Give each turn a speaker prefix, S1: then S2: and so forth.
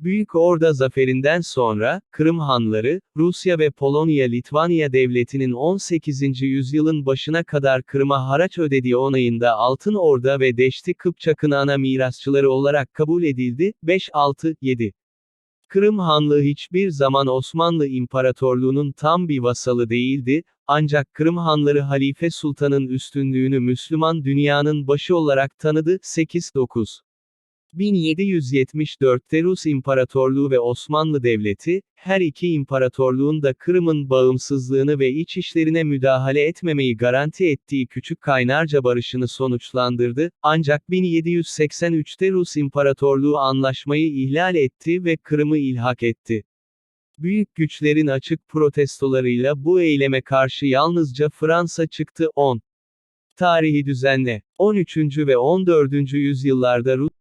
S1: Büyük Orda zaferinden sonra, Kırım Hanları, Rusya ve Polonya-Litvanya devletinin 18. yüzyılın başına kadar Kırım'a haraç ödediği onayında Altın Orda ve Deşti Kıpçak'ın ana mirasçıları olarak kabul edildi. 5-6-7 Kırım Hanlığı hiçbir zaman Osmanlı İmparatorluğu'nun tam bir vasalı değildi, ancak Kırım Hanları Halife Sultan'ın üstünlüğünü Müslüman dünyanın başı olarak tanıdı. 8-9 1774'te Rus İmparatorluğu ve Osmanlı Devleti, her iki imparatorluğun da Kırım'ın bağımsızlığını ve iç işlerine müdahale etmemeyi garanti ettiği Küçük Kaynarca Barışı'nı sonuçlandırdı, ancak 1783'te Rus İmparatorluğu anlaşmayı ihlal etti ve Kırım'ı ilhak etti. Büyük güçlerin açık protestolarıyla bu eyleme karşı yalnızca Fransa çıktı. 10. Tarihi düzenle. 13. ve 14. yüzyıllarda Rus